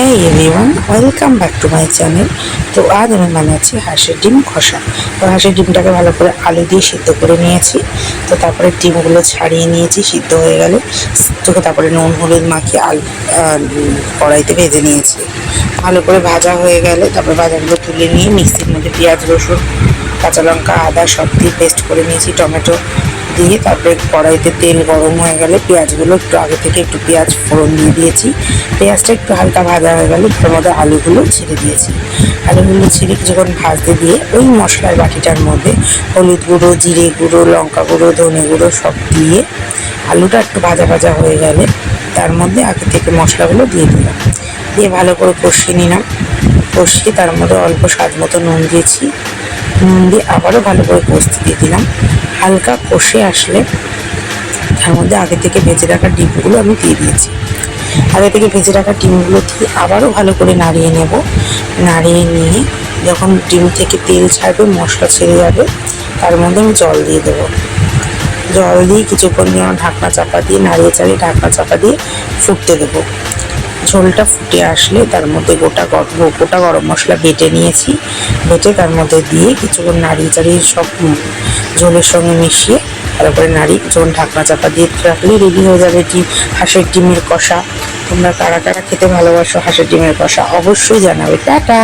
হ্যাঁ everyone welcome back to my channel তো আজ আমি বানাচ্ছি হাঁসের ডিম কষা তো হাঁসের ডিমটাকে ভালো করে আলু দিয়ে সিদ্ধ করে নিয়েছি। তো তারপরে ডিমগুলো ছাড়িয়ে নিয়েছি, সিদ্ধ হয়ে গেলে। তোকে তারপরে নুন, হলুদ মাখিয়ে আলু কড়াইতে ভেজে নিয়েছি। ভালো করে ভাজা হয়ে গেলে তারপরে ভাজাগুলো তুলে নিয়ে মিক্সির মধ্যে পেঁয়াজ, রসুন, কাঁচা লঙ্কা, আদা সব দিয়ে পেস্ট করে নিয়েছি, টমেটো দিয়ে তারপরে কড়াইতে তেল গরম হয়ে গেলে পেঁয়াজগুলো একটু আগে থেকে একটু পেঁয়াজ ফোড়ন দিয়ে দিয়েছি। পেঁয়াজটা একটু হালকা ভাজা হয়ে গেলে তার মধ্যে আলুগুলো ছেড়ে দিয়েছি। আলুগুলো ছেড়ে কিছুক্ষণ ভাজতে দিয়ে ওই মশলার বাটিটার মধ্যে হলুদ গুঁড়ো, জিরে গুঁড়ো, লঙ্কা গুঁড়ো, ধনে গুঁড়ো সব দিয়ে আলুটা একটু ভাজা ভাজা হয়ে গেলে তার মধ্যে আগে থেকে মশলাগুলো দিয়ে দিলাম। দিয়ে ভালো করে কষিয়ে নিলাম। কষিয়ে তার মধ্যে অল্প স্বাদ মতো নুন দিয়েছি। নুন দিয়ে আবারও ভালো করে কষতে দিয়ে দিলাম। হালকা কষে আসলে তার মধ্যে আগে থেকে ভেজে রাখা ডিমগুলো আমি দিয়ে দিয়েছি। আগে থেকে ভেজে রাখা ডিমগুলো দিয়ে আবারও ভালো করে নাড়িয়ে নেব। নাড়িয়ে নিয়ে যখন ডিম থেকে তেল ছাড়বে, মশলা ছেড়ে যাবে, তার মধ্যে আমি জল দিয়ে দেবো। জল দিয়ে কিছুক্ষণ যেন ঢাকনা চাপা দিয়ে, নাড়িয়ে চাড়িয়ে ঢাকনা চাপা দিয়ে ফুটতে দেবো। ঝোলটা ফুটে আসলে তার মধ্যে গোটা গরম গোটা গরম মশলা বেটে নিয়েছি। বেটে তার মধ্যে দিয়ে কিছুক্ষণ নাড়িয়ে চাড়িয়ে সব ঝোলের সঙ্গে মিশিয়ে তারপরে যখন ঢাকনা চাপা দিয়ে রাখলে রেডি হয়ে যাবে ডিম, হাঁসের ডিমের কষা। তোমরা কারা কারা খেতে ভালোবাসো হাঁসের ডিমের কষা অবশ্যই জানাবে। টাটা!